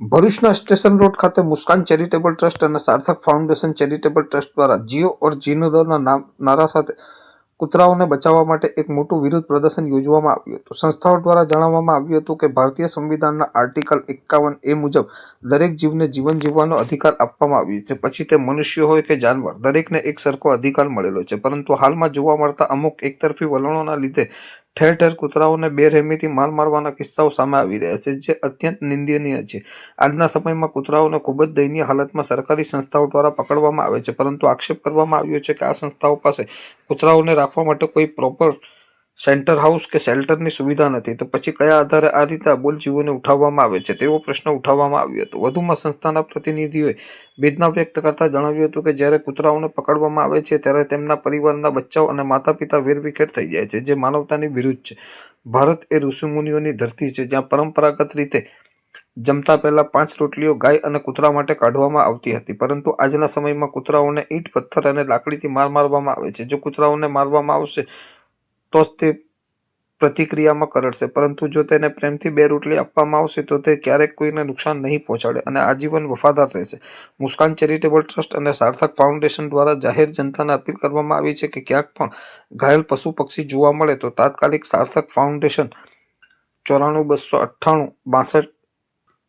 ભરૂચના station road ખાતે મુસ્કાન charitable trust અને સાર્થક ફાઉન્ડેશન ચેરિટેબલ ટ્રસ્ટ દ્વારા જીઓ ઓર જીનોદરના નામ, નારા સાથે કૂતરાઓને બચાવવા માટે એક મોટું વિરોધ પ્રદર્શન યોજવામાં આવ્યું હતું. સંસ્થાઓ દ્વારા જણાવવામાં આવ્યું હતું કે ભારતીય સંવિધાનના આર્ટિકલ એકાવન એ મુજબ દરેક જીવને જીવન જીવવાનો અધિકાર આપવામાં આવ્યો છે. પછી તે મનુષ્ય હોય કે જાનવર, દરેકને એક સરખો અધિકાર મળેલો છે. પરંતુ હાલમાં જોવા મળતા અમુક એકતરફી વલણોના લીધે ઠેર ઠેર કૂતરાઓને બેરહેમીથી માર મારવાના કિસ્સાઓ સામે આવી રહ્યા છે, જે અત્યંત નિંદનીય છે. આજના સમયમાં કૂતરાઓને ખૂબ જ દયનીય હાલતમાં સરકારી સંસ્થાઓ દ્વારા પકડવામાં આવે છે, પરંતુ આક્ષેપ કરવામાં આવ્યો છે કે આ સંસ્થાઓ પાસે કૂતરાઓને રાખવા માટે કોઈ પ્રોપર સેન્ટર હાઉસ કે શેલ્ટરની સુવિધા નથી, તો પછી કયા આધારે આ રીતે અબોલ જીવોને ઉઠાવવામાં આવે છે? તેવો પ્રશ્ન ઉઠાવવામાં આવ્યો હતો. વધુમાં સંસ્થાના પ્રતિનિધિઓએ વેદના વ્યક્ત કરતા જણાવ્યું હતું કે જ્યારે કૂતરાઓને પકડવામાં આવે છે, ત્યારે તેમના પરિવારના બચ્ચાઓ અને માતા પિતા વેરવિખેર થઈ જાય છે, જે માનવતાની વિરુદ્ધ છે. ભારત એ ઋષિમુનિઓની ધરતી છે, જ્યાં પરંપરાગત રીતે જમતા પહેલાં પાંચ રોટલીઓ ગાય અને કૂતરા માટે કાઢવામાં આવતી હતી. પરંતુ આજના સમયમાં કૂતરાઓને ઈંટ, પથ્થર અને લાકડીથી માર મારવામાં આવે છે. જો કૂતરાઓને મારવામાં આવશે તો જ તે પ્રતિક્રિયામાં કરડશે. પરંતુ જો તેને પ્રેમથી બે રોટલી આપવામાં આવશે, તો તે ક્યારેક કોઈને નુકસાન નહીં પહોંચાડે અને આજીવન વફાદાર રહેશે. મુસ્કાન ચેરિટેબલ ટ્રસ્ટ અને સાર્થક ફાઉન્ડેશન દ્વારા જાહેર જનતાને અપીલ કરવામાં આવી છે કે ક્યાંક પણ ઘાયલ પશુ પક્ષી જોવા મળે તો તાત્કાલિક સાર્થક ફાઉન્ડેશન ચોરાણું બસો અઠ્ઠાણું બાસઠ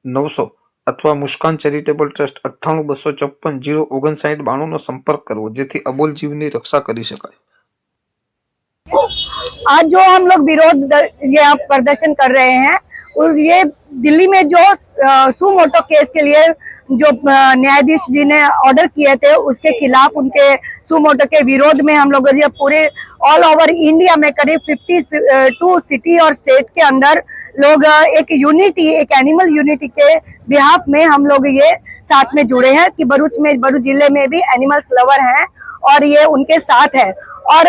નવસો અથવા મુસ્કાન ચેરિટેબલ ટ્રસ્ટ અઠ્ઠાણું બસો ચોપન જીરો ઓગણસાઠ બાણુંનો સંપર્ક કરવો, જેથી અબોલ જીવની રક્ષા કરી શકાય. आज जो हम लोग विरोध द- ये आप प्रदर्शन कर रहे हैं और ये दिल्ली में जो सुमोटो केस के लिए जो न्यायाधीश जी ने ऑर्डर किए थे, उसके खिलाफ उनके सुमोटो के विरोध में हम लोग पूरे ऑल ओवर इंडिया में करीब 52 सिटी और स्टेट के अंदर लोग एक यूनिटी एक एनिमल यूनिटी के बिहाफ में हम लोग ये साथ में जुड़े हैं कि भरूच में, भरूच ज़िले में भी एनिमल्स लवर हैं और ये उनके साथ है। और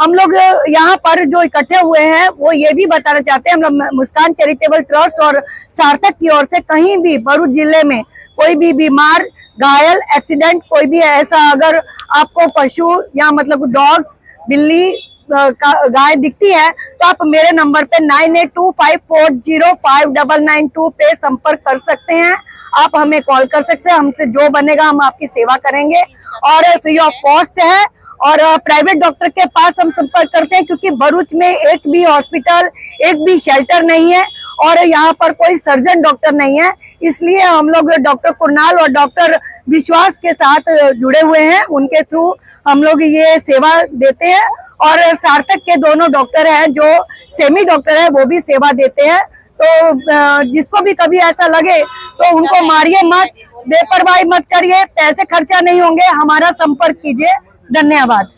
हम लोग यहाँ पर जो इकट्ठे हुए हैं, वो ये भी बताना चाहते हैं, हम लोग मुस्कान चैरिटेबल ट्रस्ट और सार्थक की ओर से कहीं भी भरूच ज़िले में कोई भी बीमार, घायल एक्सीडेंट कोई भी ऐसा अगर आपको पशु या मतलब डॉग्स बिल्ली गाय दिखती है तो आप मेरे नंबर पे nine eight two five four zero five double nine two पे संपर्क कर सकते हैं। आप हमें कॉल कर सकते हैं, हमसे जो बनेगा हम आपकी सेवा करेंगे। और फ्री ऑफ़ कॉस्ट है और प्राइवेट डॉक्टर के पास हम संपर्क करते हैं, क्योंकि भरूच में एक भी हॉस्पिटल एक भी शेल्टर नहीं है। और यहाँ पर कोई सर्जन डॉक्टर नहीं है। इसलिए हम लोग डॉक्टर कुरनाल और डॉक्टर विश्वास के साथ जुड़े हुए हैं। उनके थ्रू हम लोग ये सेवा देते हैं और सार्थक के दोनों डॉक्टर हैं, जो सेमी डॉक्टर है, वो भी सेवा देते हैं। तो जिसको भी कभी ऐसा लगे तो उनको मारिए मत, बेपरवाही मत करिए, पैसे खर्चा नहीं होंगे, हमारा संपर्क कीजिए। धन्यवाद।